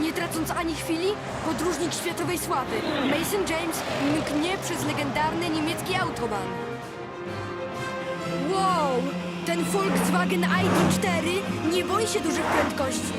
Nie tracąc ani chwili, podróżnik światowej sławy Mason James mknie przez legendarny niemiecki autobahn. Wow! Ten Volkswagen ID4 nie boi się dużych prędkości.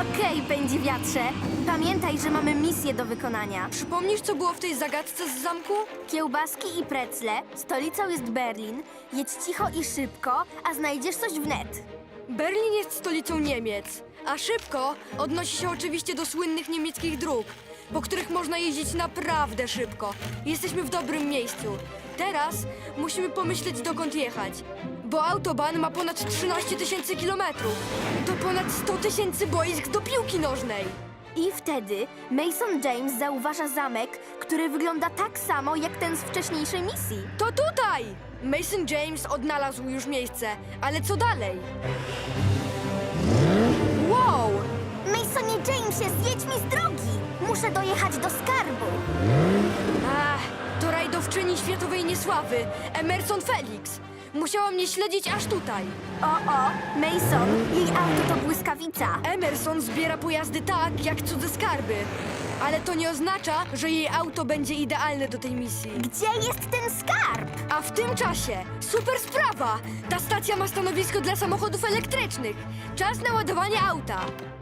Okej, pędzi wiatrze. Pamiętaj, że mamy misję do wykonania. Przypomnisz, co było w tej zagadce z zamku? Kiełbaski i precle, stolicą jest Berlin. Jedź cicho i szybko, a znajdziesz coś wnet. Berlin jest stolicą Niemiec, a szybko odnosi się oczywiście do słynnych niemieckich dróg, po których można jeździć naprawdę szybko. Jesteśmy w dobrym miejscu. Teraz musimy pomyśleć, dokąd jechać. Bo autobahn ma ponad 13 tysięcy kilometrów. To ponad 100 tysięcy boisk do piłki nożnej. I wtedy Mason James zauważa zamek, który wygląda tak samo jak ten z wcześniejszej misji. To tutaj! Mason James odnalazł już miejsce, ale co dalej? Jamesie, zjedź mi z drogi! Muszę dojechać do skarbu. Ach, to rajdowczyni światowej niesławy, Emerson Felix. Musiała mnie śledzić aż tutaj. O, o, Mason, jej auto to błyskawica. Emerson zbiera pojazdy tak, jak cudze skarby. Ale to nie oznacza, że jej auto będzie idealne do tej misji. Gdzie jest ten skarb? A w tym czasie, super sprawa! Ta stacja ma stanowisko dla samochodów elektrycznych. Czas na ładowanie auta.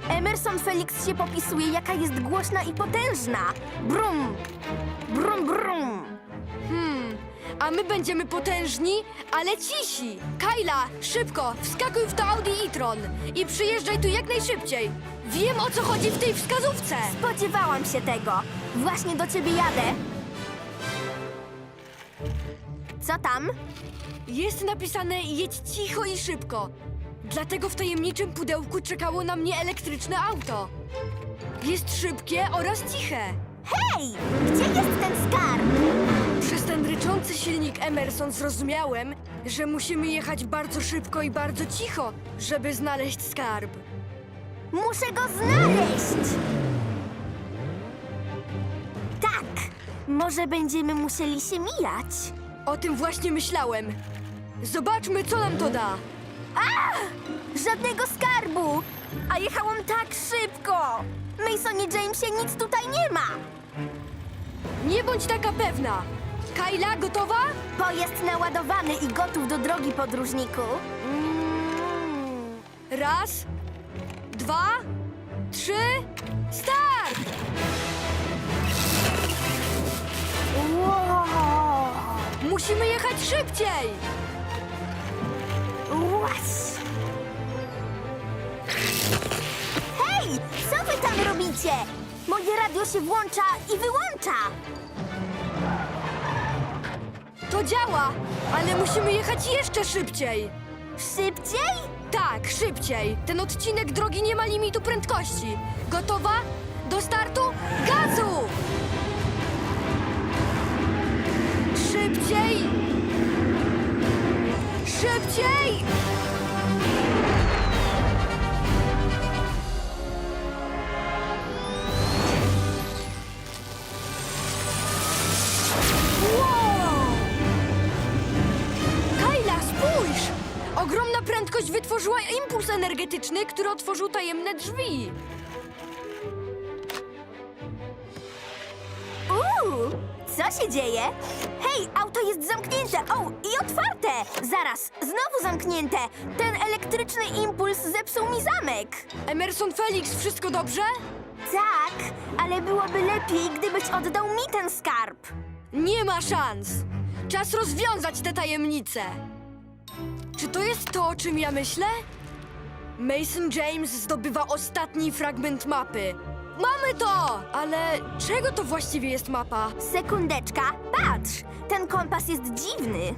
Emerson Felix się popisuje, jaka jest głośna i potężna. Brum, brum, brum. Hmm, a my będziemy potężni, ale cisi. Kyla, szybko, wskakuj w to Audi e-tron i przyjeżdżaj tu jak najszybciej. Wiem, o co chodzi w tej wskazówce. Spodziewałam się tego. Właśnie do ciebie jadę. Co tam? Jest napisane jedź cicho i szybko. Dlatego w tajemniczym pudełku czekało na mnie elektryczne auto. Jest szybkie oraz ciche. Hej! Gdzie jest ten skarb? Przez ten ryczący silnik Emerson zrozumiałem, że musimy jechać bardzo szybko i bardzo cicho, żeby znaleźć skarb. Muszę go znaleźć! Tak! Może będziemy musieli się mijać. O tym właśnie myślałem. Zobaczmy, co nam to da. Żadnego skarbu! A jechałam tak szybko! Masonie Jamesie nic tutaj nie ma! Nie bądź taka pewna. Kyla, gotowa? Pojazd naładowany i gotów do drogi, podróżniku. Mm. Raz, dwa, trzy, start! Wow! Musimy jechać szybciej! Łaś! Hej! Co wy tam robicie? Moje radio się włącza i wyłącza! To działa, ale musimy jechać jeszcze szybciej. Szybciej? Tak, szybciej. Ten odcinek drogi nie ma limitu prędkości. Gotowa? Do startu? Gazu! Szybciej! Szybciej! Energetyczny, który otworzył tajemne drzwi. Uuu! Co się dzieje? Hej, auto jest zamknięte! O, i otwarte! Zaraz, znowu zamknięte! Ten elektryczny impuls zepsuł mi zamek! Emerson Felix, wszystko dobrze? Tak, ale byłoby lepiej, gdybyś oddał mi ten skarb. Nie ma szans. Czas rozwiązać tę tajemnicę. Czy to jest to, o czym ja myślę? Mason James zdobywa ostatni fragment mapy. Mamy to! Ale czego to właściwie jest mapa? Sekundeczka, patrz! Ten kompas jest dziwny.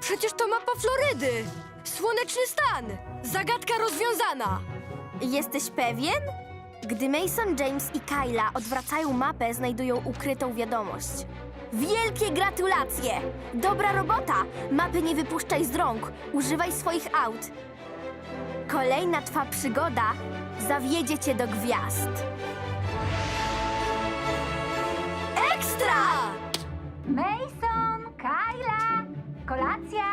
Przecież to mapa Florydy! Słoneczny stan! Zagadka rozwiązana! Jesteś pewien? Gdy Mason, James i Kyla odwracają mapę, znajdują ukrytą wiadomość. Wielkie gratulacje! Dobra robota! Mapy nie wypuszczaj z rąk. Używaj swoich aut. Kolejna twa przygoda zawiedzie cię do gwiazd. Ekstra! Mason, Kyla, kolacja.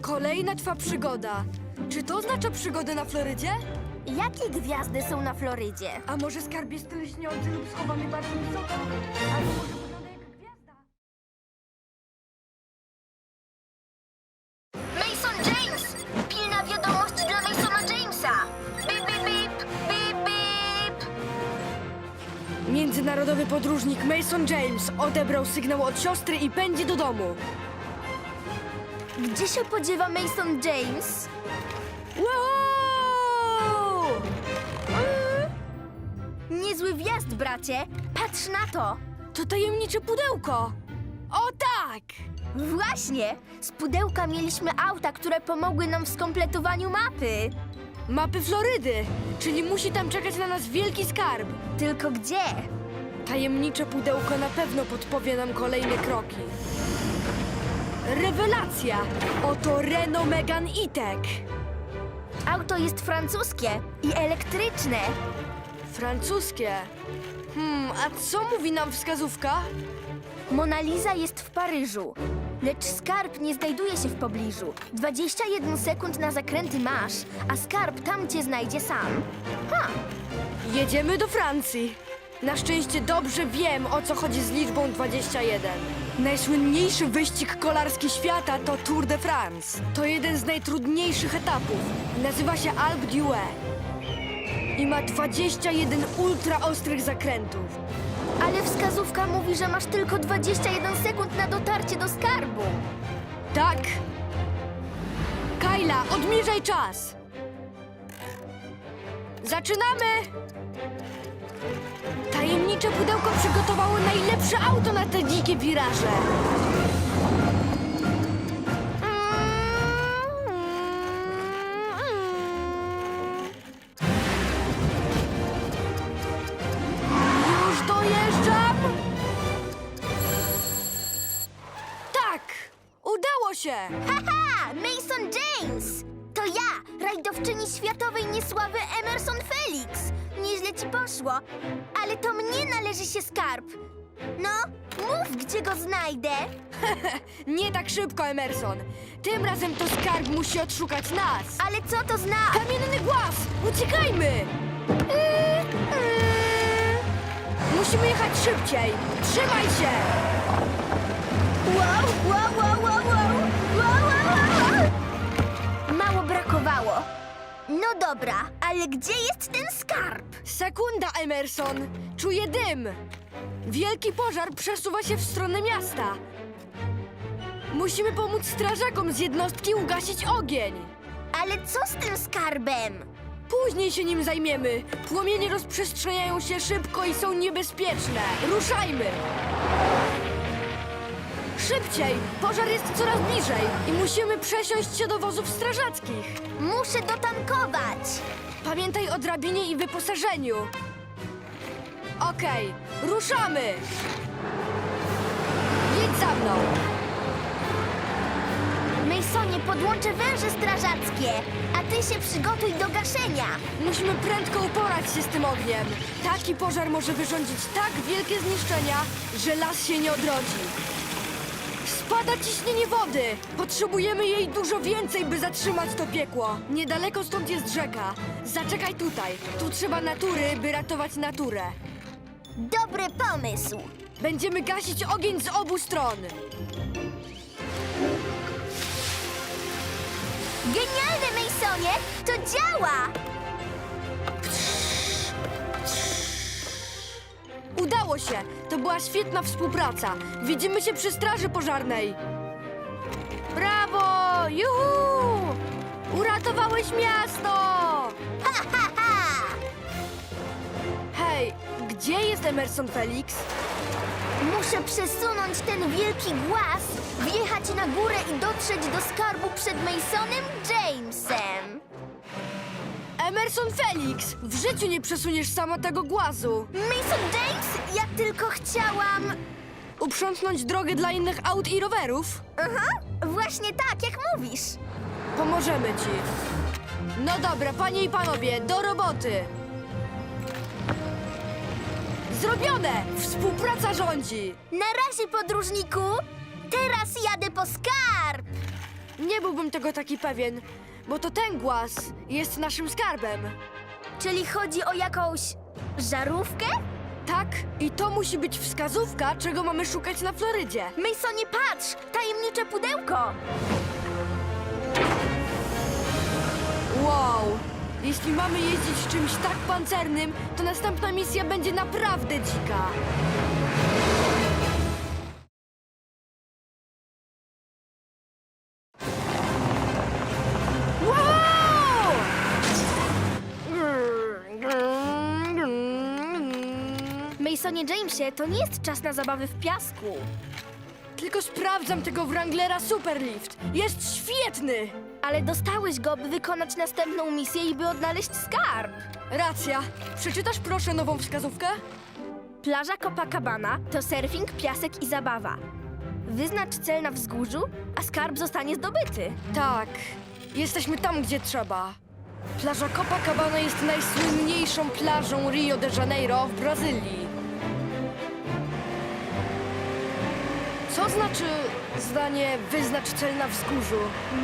Kolejna twa przygoda. Czy to oznacza przygodę na Florydzie? Jakie gwiazdy są na Florydzie? A może skarb jest lśniący lub schowany bardzo wysoko? Albo może podróżnik Mason James odebrał sygnał od siostry i pędzi do domu. Gdzie się podziewa Mason James? Wow! Niezły wjazd, bracie! Patrz na to! To tajemnicze pudełko! O tak! Właśnie! Z pudełka mieliśmy auta, które pomogły nam w skompletowaniu mapy. Mapy Florydy, czyli musi tam czekać na nas wielki skarb. Tylko gdzie? Tajemnicze pudełko na pewno podpowie nam kolejne kroki. Rewelacja! Oto Renault Megane E-Tech. Auto jest francuskie i elektryczne. Francuskie. Hmm, a co mówi nam wskazówka? Mona Lisa jest w Paryżu, lecz skarb nie znajduje się w pobliżu. 21 sekund na zakręty masz, a skarb tam cię znajdzie sam. Ha! Jedziemy do Francji. Na szczęście dobrze wiem, o co chodzi z liczbą 21. Najsłynniejszy wyścig kolarski świata to Tour de France. To jeden z najtrudniejszych etapów. Nazywa się Alpe d'Huez. I ma 21 ultra ostrych zakrętów. Ale wskazówka mówi, że masz tylko 21 sekund na dotarcie do skarbu. Tak. Kajla, odmierzaj czas. Zaczynamy! Tajemnicze pudełko przygotowało najlepsze auto na te dzikie wiraże. Ale to mnie należy się skarb. No, mów, gdzie go znajdę. Nie tak szybko, Emerson. Tym razem to skarb musi odszukać nas. Ale co to zna... Kamienny głaz! Uciekajmy! Yy, yy. Musimy jechać szybciej. Trzymaj się! Wow, wow, wow, wow, wow, wow, wow, wow. Mało brakowało. No dobra ale gdzie jest ten skarb? Sekunda, Emerson. Czuję dym. Wielki pożar przesuwa się w stronę miasta. Musimy pomóc strażakom z jednostki ugasić ogień. Ale co z tym skarbem? Później się nim zajmiemy. Płomienie rozprzestrzeniają się szybko i są niebezpieczne. Ruszajmy! Szybciej! Pożar jest coraz bliżej i musimy przesiąść się do wozów strażackich. Muszę dotankować. Pamiętaj o drabinie i wyposażeniu. Okej, ruszamy! Jedź za mną! Masonie, podłączę węże strażackie, a ty się przygotuj do gaszenia. Musimy prędko uporać się z tym ogniem. Taki pożar może wyrządzić tak wielkie zniszczenia, że las się nie odrodzi. Spada ciśnienie wody! Potrzebujemy jej dużo więcej, by zatrzymać to piekło. Niedaleko stąd jest rzeka. Zaczekaj tutaj. Tu trzeba natury, by ratować naturę. Dobry pomysł. Będziemy gasić ogień z obu stron. Genialne, Masonie! To działa! Udało się! To była świetna współpraca. Widzimy się przy straży pożarnej. Brawo! Juhu! Uratowałeś miasto! Ha, ha, ha! Hej, gdzie jest Emerson Felix? Muszę przesunąć ten wielki głaz, wjechać na górę i dotrzeć do skarbu przed Masonem Jamesem. Emerson Felix! W życiu nie przesuniesz sama tego głazu. Mason James, ja tylko chciałam... Uprzątnąć drogę dla innych aut i rowerów? Aha, właśnie tak, jak mówisz. Pomożemy ci. No dobra, panie i panowie, do roboty! Zrobione! Współpraca rządzi! Na razie, podróżniku. Teraz jadę po skarb. Nie byłbym tego taki pewien, bo to ten głaz jest naszym skarbem. Czyli chodzi o jakąś żarówkę? Tak, i to musi być wskazówka, czego mamy szukać na Florydzie. Masonie, patrz! Tajemnicze pudełko! Wow! Jeśli mamy jeździć czymś tak pancernym, to następna misja będzie naprawdę dzika. Masonie Jamesie, to nie jest czas na zabawy w piasku. Tylko sprawdzam tego Wranglera Superlift. Jest świetny! Ale dostałeś go, by wykonać następną misję i by odnaleźć skarb. Racja. Przeczytasz proszę nową wskazówkę? Plaża Copacabana to surfing, piasek i zabawa. Wyznacz cel na wzgórzu, a skarb zostanie zdobyty. Tak. Jesteśmy tam, gdzie trzeba. Plaża Copacabana jest najsłynniejszą plażą Rio de Janeiro w Brazylii. Co znaczy zdanie wyznacz cel na wzgórzu?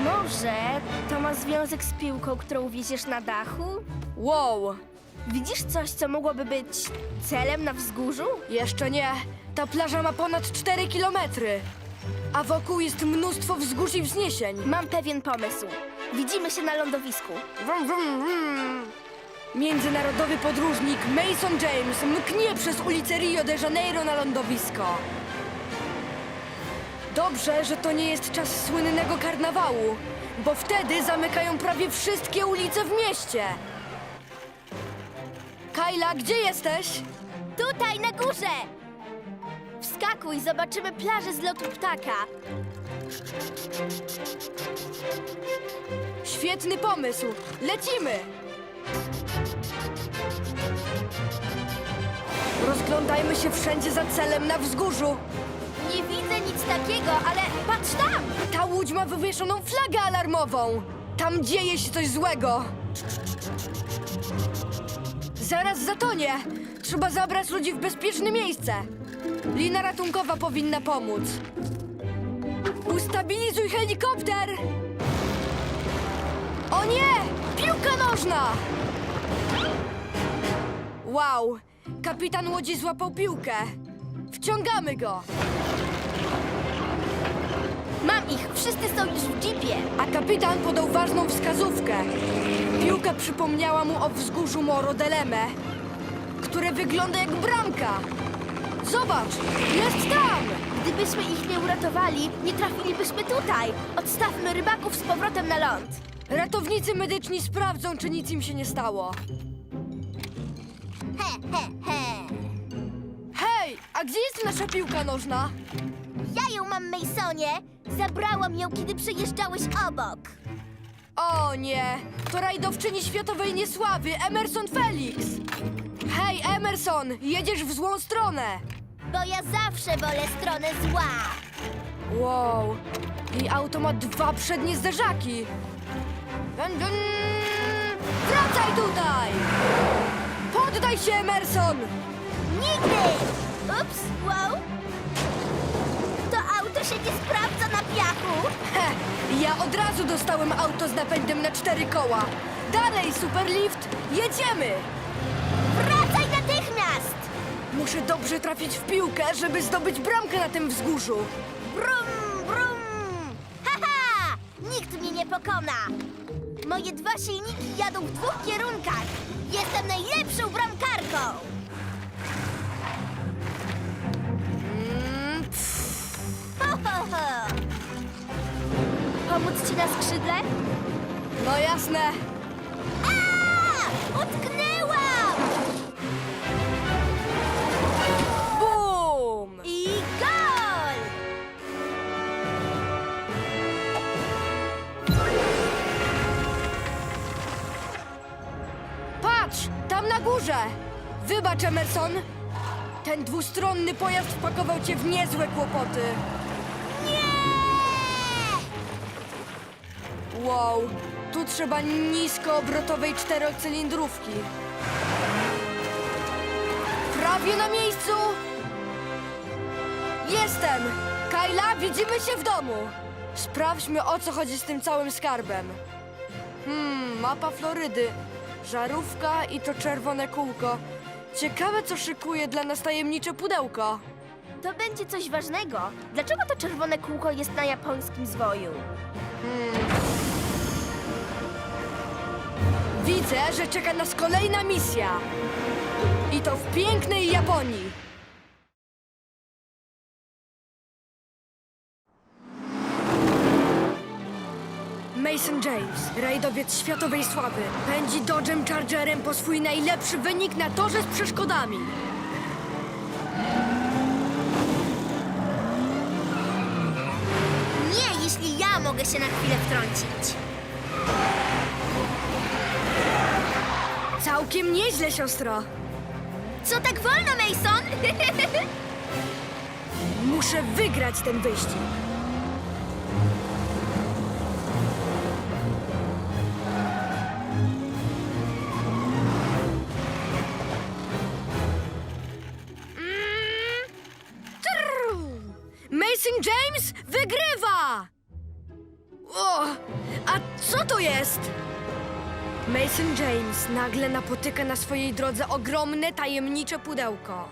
Może to ma związek z piłką, którą wieziesz na dachu? Wow, Widzisz coś, co mogłoby być celem na wzgórzu? jeszcze nie. Ta plaża ma ponad 4 kilometry. A wokół jest mnóstwo wzgórz i wzniesień. Mam pewien pomysł. Widzimy się na lądowisku. Wrum, wrum, wrum. Międzynarodowy podróżnik Mason James mknie przez ulicę Rio de Janeiro na lądowisko. Dobrze, że to nie jest czas słynnego karnawału, bo wtedy zamykają prawie wszystkie ulice w mieście. Kajla, gdzie jesteś? Tutaj, na górze! Wskakuj, zobaczymy plażę z lotu ptaka. Świetny pomysł. Lecimy! Rozglądajmy się wszędzie za celem na wzgórzu. Nie widzę nic takiego, ale patrz tam! Ta łódź ma wywieszoną flagę alarmową. Tam dzieje się coś złego. Zaraz zatonie. Trzeba zabrać ludzi w bezpieczne miejsce. Lina ratunkowa powinna pomóc. Ustabilizuj helikopter! O nie! Piłka nożna! Wow! Kapitan łodzi złapał piłkę. Wciągamy go. Mam ich, wszyscy są już w jeepie. A kapitan podał ważną wskazówkę. Piłka przypomniała mu o wzgórzu Moro Deleme, które wygląda jak bramka. Zobacz, jest tam! Gdybyśmy ich nie uratowali, nie trafilibyśmy tutaj. Odstawmy rybaków z powrotem na ląd. Ratownicy medyczni sprawdzą, czy nic im się nie stało. He, he, he. A gdzie jest nasza piłka nożna? Ja ją mam, Masonie. Zabrałam ją, kiedy przejeżdżałeś obok. O nie, to rajdowczyni światowej niesławy, Emerson Felix. Hej, Emerson, jedziesz w złą stronę. Bo ja zawsze wolę stronę zła. Wow, jej auto ma dwa przednie zderzaki. Dun, dun. Wracaj tutaj! Poddaj się, Emerson! Nigdy! Ups, wow. To auto się nie sprawdza na piachu. He, ja od razu dostałem auto z napędem na cztery koła. Dalej, Superlift, jedziemy! Wracaj natychmiast! Muszę dobrze trafić w piłkę, żeby zdobyć bramkę na tym wzgórzu. Brum, brum! Haha! Nikt mnie nie pokona! Moje dwa silniki jadą w dwóch kierunkach. Jestem najlepszą bramkarką! Pomóc ci na skrzydle? no jasne. A! Utknęłam! Bum! I gol! Patrz, tam na górze! Wybacz, Emerson. Ten dwustronny pojazd wpakował cię w niezłe kłopoty. Wow, tu trzeba niskoobrotowej czterocylindrówki. Prawie na miejscu! Jestem! Kajla, widzimy się w domu! Sprawdźmy, o co chodzi z tym całym skarbem. Hmm, mapa Florydy. Żarówka i to czerwone kółko. Ciekawe, co szykuje dla nas tajemnicze pudełko. To będzie coś ważnego. Dlaczego to czerwone kółko jest na japońskim zwoju? Widzę, że czeka nas kolejna misja. I to w pięknej Japonii. Mason James, rajdowiec światowej sławy, pędzi Dodge'em Chargerem po swój najlepszy wynik na torze z przeszkodami. Nie, jeśli ja mogę się na chwilę wtrącić. Całkiem nieźle, siostro. Co tak wolno, Mason? Muszę wygrać ten wyścig. Mason James nagle napotyka na swojej drodze ogromne, tajemnicze pudełko.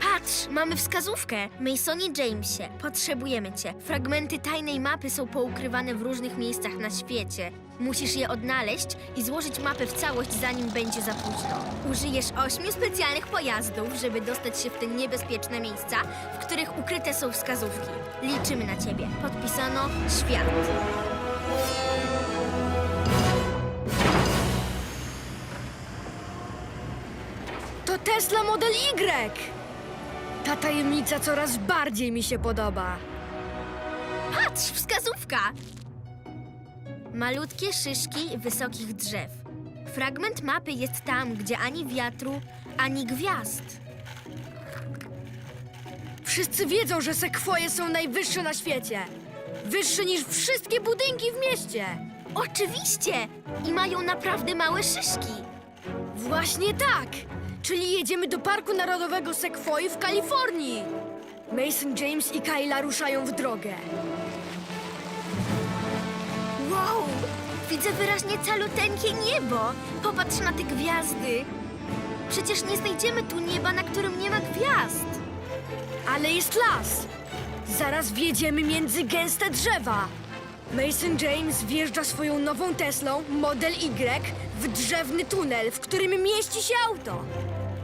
Patrz, mamy wskazówkę. Masonie Jamesie, potrzebujemy cię. Fragmenty tajnej mapy są poukrywane w różnych miejscach na świecie. Musisz je odnaleźć i złożyć mapę w całość, zanim będzie za późno. Użyjesz ośmiu specjalnych pojazdów, żeby dostać się w te niebezpieczne miejsca, w których ukryte są wskazówki. Liczymy na ciebie. Podpisano Świat. To Tesla Model Y! Ta tajemnica coraz bardziej mi się podoba. Patrz, wskazówka! Malutkie szyszki wysokich drzew. Fragment mapy jest tam, gdzie ani wiatru, ani gwiazd. Wszyscy wiedzą, że sekwoje są najwyższe na świecie. Wyższe niż wszystkie budynki w mieście. Oczywiście! I mają naprawdę małe szyszki. Właśnie tak! Czyli jedziemy do Parku Narodowego Sekwoi w Kalifornii. Mason, James i Kyla ruszają w drogę. Wow! Widzę wyraźnie caluteńkie niebo. Popatrz na te gwiazdy. Przecież nie znajdziemy tu nieba, na którym nie ma gwiazd. Ale jest las. Zaraz wjedziemy między gęste drzewa. Mason James wjeżdża swoją nową Teslą Model Y w drzewny tunel, w którym mieści się auto.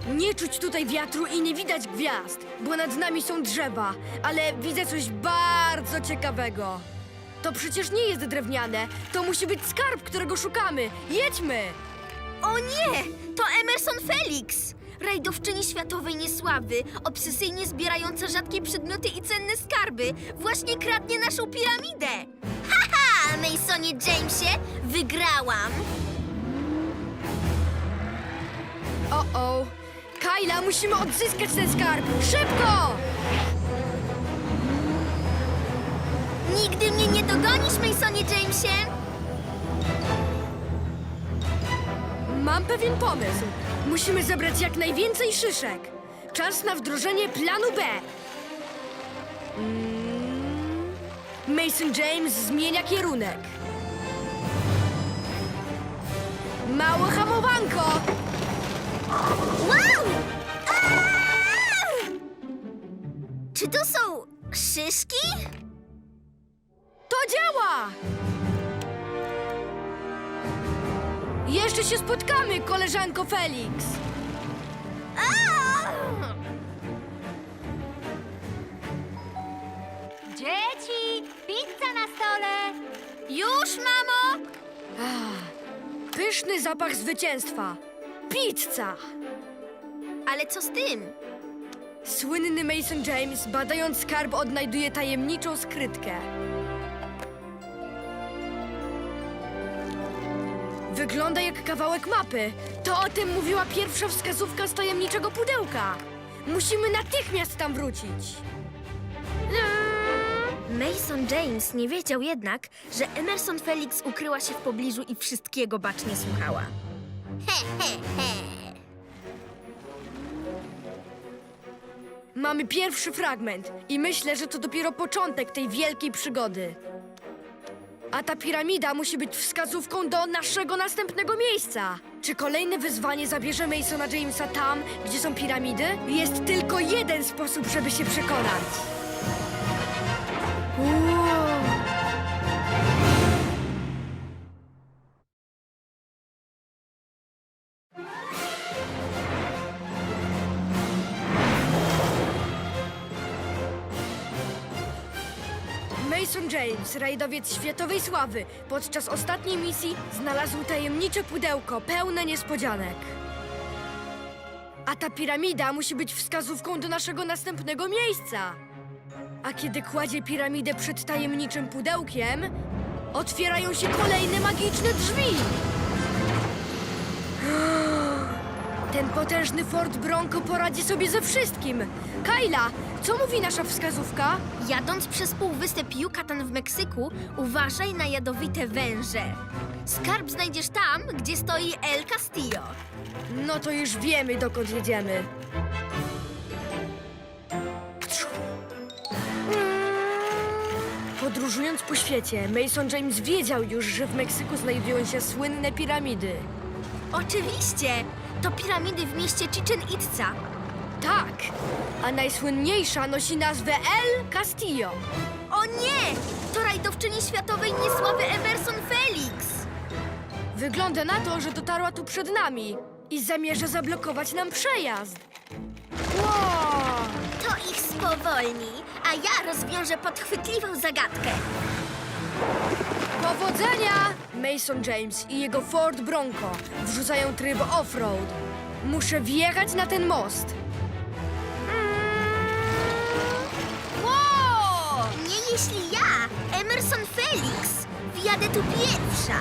Nie czuć tutaj wiatru i nie widać gwiazd, bo nad nami są drzewa, ale widzę coś bardzo ciekawego. To przecież nie jest drewniane, to musi być skarb, którego szukamy. Jedźmy! O nie! To Emerson Felix! Rajdowczyni światowej niesławy, obsesyjnie zbierająca rzadkie przedmioty i cenne skarby, właśnie kradnie naszą piramidę! Haha, Masonie Jamesie, wygrałam! O-o! Kyla, musimy odzyskać ten skarb! Szybko! Nigdy mnie nie dogonisz, Masonie Jamesie! Mam pewien pomysł. Musimy zebrać jak najwięcej szyszek. Czas na wdrożenie planu B. Mm. Mason James zmienia kierunek. Małe hamowanko! Wow! Czy to są szyszki? To działa! Jeszcze się spotkamy, koleżanko Felix. Dzieci, pizza na stole! Już, mamo! Pyszny zapach zwycięstwa. Pizza! Ale co z tym? Słynny Mason James, badając skarb, odnajduje tajemniczą skrytkę. Wygląda jak kawałek mapy. To o tym mówiła pierwsza wskazówka z tajemniczego pudełka. Musimy natychmiast tam wrócić. Mason James nie wiedział jednak, że Emerson Felix ukryła się w pobliżu i wszystkiego bacznie słuchała. He, he, he. Mamy pierwszy fragment i myślę, że to dopiero początek tej wielkiej przygody. A ta piramida musi być wskazówką do naszego następnego miejsca. Czy kolejne wyzwanie zabierze Masona Jamesa tam, gdzie są piramidy? Jest tylko jeden sposób, żeby się przekonać. Uuu. James, rajdowiec światowej sławy, podczas ostatniej misji znalazł tajemnicze pudełko pełne niespodzianek. A ta piramida musi być wskazówką do naszego następnego miejsca. A kiedy kładzie piramidę przed tajemniczym pudełkiem, otwierają się kolejne magiczne drzwi. Ten potężny Ford Bronco poradzi sobie ze wszystkim. Kyla, co mówi nasza wskazówka? Jadąc przez półwysep Yucatan w Meksyku, uważaj na jadowite węże. Skarb znajdziesz tam, gdzie stoi El Castillo. No to już wiemy, dokąd jedziemy. Podróżując po świecie, Mason James wiedział już, że w Meksyku znajdują się słynne piramidy. Oczywiście! To piramidy w mieście Chichen Itza. Tak, a najsłynniejsza nosi nazwę El Castillo. O nie! To rajdowczyni światowej niesławy Emerson Felix! Wygląda na to, że dotarła tu przed nami i zamierza zablokować nam przejazd. Wow! To ich spowolni, a ja rozwiążę podchwytliwą zagadkę. Powodzenia! Mason James i jego Ford Bronco wrzucają tryb off-road. Muszę wjechać na ten most. Wow! Nie jeśli ja, Emerson Felix, wjadę tu pierwsza.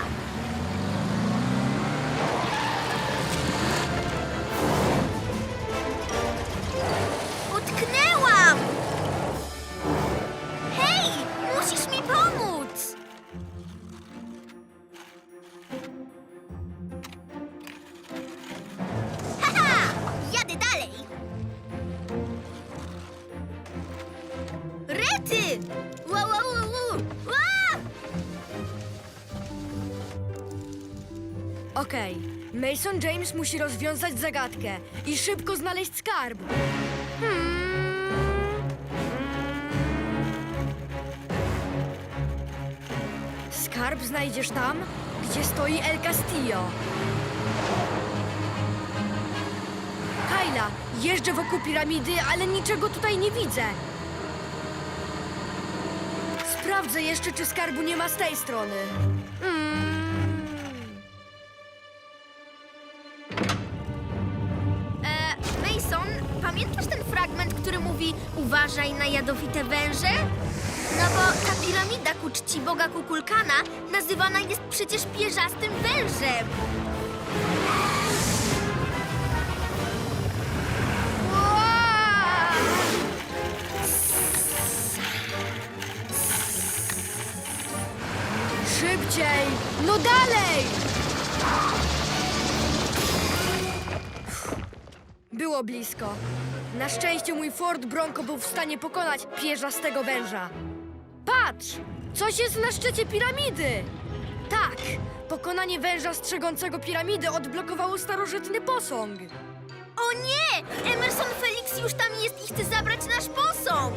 Ła. Ła! Okej, Mason James musi rozwiązać zagadkę i szybko znaleźć skarb. Hmm. Skarb znajdziesz tam, gdzie stoi El Castillo. Kyla, jeżdżę wokół piramidy, ale niczego tutaj nie widzę. Sprawdzę jeszcze, czy skarbu nie ma z tej strony. Mm. E, Mason, pamiętasz ten fragment, który mówi uważaj na jadowite węże? No bo ta piramida ku czci boga Kukulkana nazywana jest przecież pierzastym wężem. No dalej! Było blisko. Na szczęście mój Ford Bronco był w stanie pokonać pierzastego węża. Patrz! Coś jest na szczycie piramidy! Tak! Pokonanie węża strzegącego piramidy odblokowało starożytny posąg. O nie! Emerson Felix już tam jest i chce zabrać nasz posąg.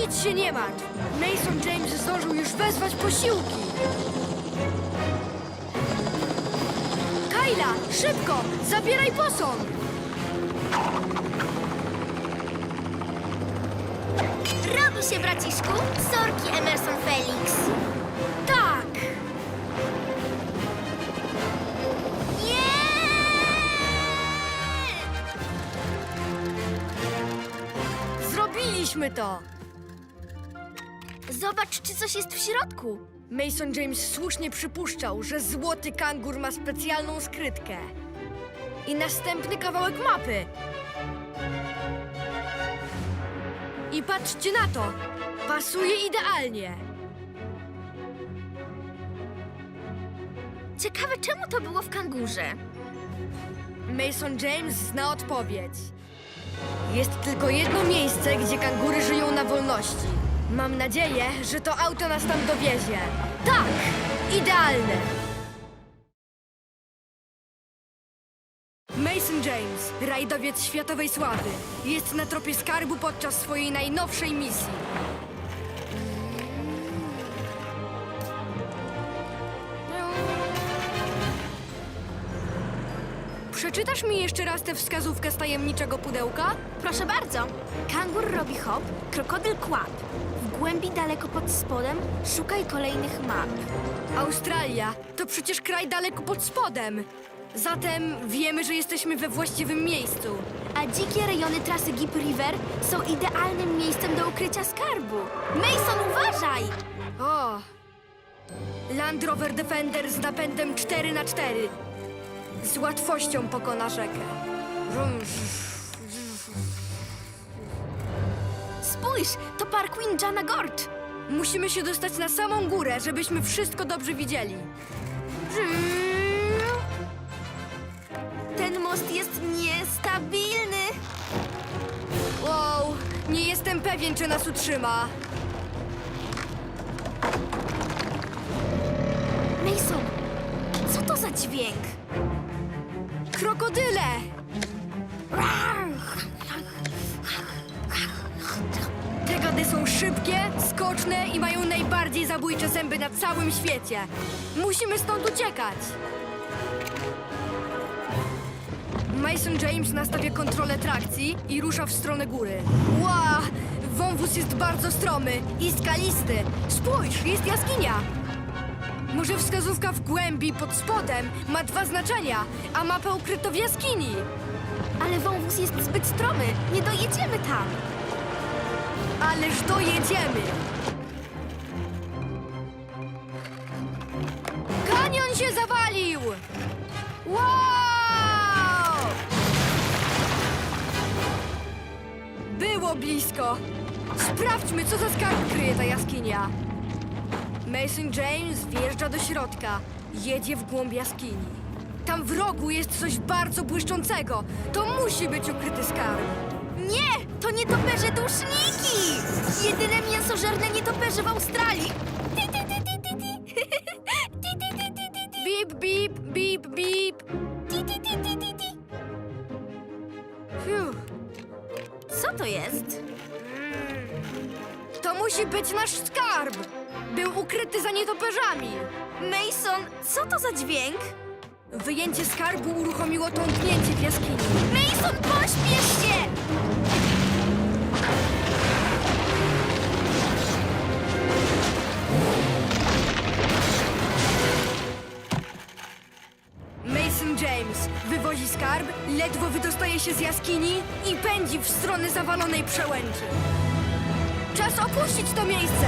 Nic się nie martw. Mason James zdążył już wezwać posiłki. Kyla, szybko! Zabieraj posąg! Robi się, braciszku. Sorki, Emerson Felix. Tak! Zrobiliśmy to! Zobacz, czy coś jest w środku. Mason James słusznie przypuszczał, że złoty kangur ma specjalną skrytkę. I następny kawałek mapy. I patrzcie na to! Pasuje idealnie. Ciekawe, czemu to było w kangurze? Mason James zna odpowiedź. Jest tylko jedno miejsce, gdzie kangury żyją na wolności. Mam nadzieję, że to auto nas tam dowiezie. Tak! Idealne! Mason James, rajdowiec światowej sławy, jest na tropie skarbu podczas swojej najnowszej misji. Przeczytasz mi jeszcze raz tę wskazówkę z tajemniczego pudełka? Proszę bardzo. Kangur robi hop, krokodyl kłap. W głębi daleko pod spodem szukaj kolejnych map. Australia to przecież kraj daleko pod spodem. Zatem wiemy, że jesteśmy we właściwym miejscu. A dzikie rejony trasy Gip River są idealnym miejscem do ukrycia skarbu. Mason, uważaj! O! Land Rover Defender z napędem 4 na 4 Z łatwością pokona rzekę. Rum. Spójrz, to park Winjana Gorge. Musimy się dostać na samą górę, żebyśmy wszystko dobrze widzieli. Ten most jest niestabilny. Wow, nie jestem pewien, czy nas utrzyma. Mason, co to za dźwięk? Krokodyle! Szybkie, skoczne i mają najbardziej zabójcze zęby na całym świecie. Musimy stąd uciekać. Mason James nastawia kontrolę trakcji i rusza w stronę góry. Ła! Wąwóz jest bardzo stromy i skalisty. Spójrz, jest jaskinia. Może wskazówka w głębi pod spodem ma dwa znaczenia, a mapę ukryto w jaskini. Ale wąwóz jest zbyt stromy. Nie dojedziemy tam. Ależ dojedziemy! Kanion się zawalił! Wow! Było blisko. Sprawdźmy, co za skarb kryje ta jaskinia. Mason James wjeżdża do środka. Jedzie w głąb jaskini. Tam w rogu jest coś bardzo błyszczącego. To musi być ukryty skarb. Nie, to nietoperze duszniki! Jedyne mięsożerne nietoperze w Australii. Ti, ti, ti, ti, ti, ti. Ti, ti, ti, ti, ti, ti. Bip, bip, bip, bip. Ti, ti, ti, ti, ti, ti. Fiu. Co to jest? To musi być nasz skarb! Był ukryty za nietoperzami. Mason, co to za dźwięk? Wyjęcie skarbu uruchomiło tąpnięcie w jaskini. Mason, pośpiesz się! Mason James wywozi skarb, ledwo wydostaje się z jaskini i pędzi w stronę zawalonej przełęczy. Czas opuścić to miejsce!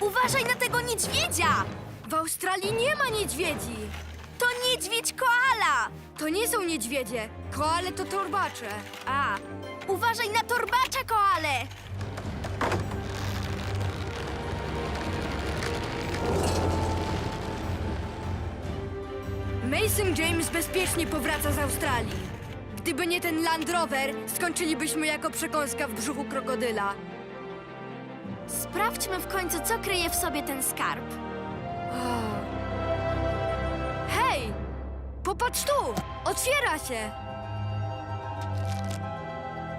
Uważaj na tego niedźwiedzia! W Australii nie ma niedźwiedzi. Niedźwiedź koala! To nie są niedźwiedzie. Koale to torbacze. A, uważaj na torbacza koale! Mason James bezpiecznie powraca z Australii. Gdyby nie ten Land Rover, skończylibyśmy jako przekąska w brzuchu krokodyla. Sprawdźmy w końcu, co kryje w sobie ten skarb. Hej! Popatrz tu! Otwiera się!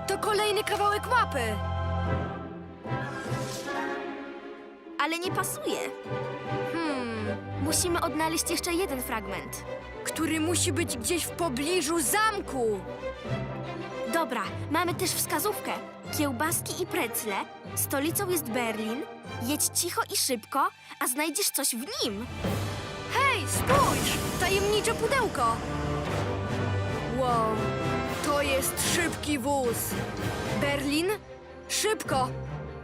To kolejny kawałek mapy! Ale nie pasuje. Hmm, Musimy odnaleźć jeszcze jeden fragment. który musi być gdzieś w pobliżu zamku! Dobra, mamy też wskazówkę. Kiełbaski i precle. Stolicą jest Berlin. Jedź cicho i szybko, a znajdziesz coś w nim. Hej, spójrz! Tajemnicze pudełko! Wow, to jest szybki wóz! Berlin? Szybko!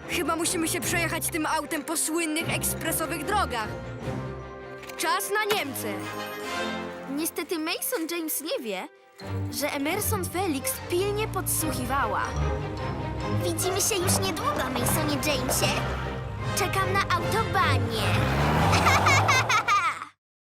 Chyba musimy się przejechać tym autem po słynnych ekspresowych drogach. Czas na Niemcy! Niestety Mason James nie wie, że Emerson Felix pilnie podsłuchiwała. Widzimy się już niedługo, Masonie Jamesie. Czekam na autobanie.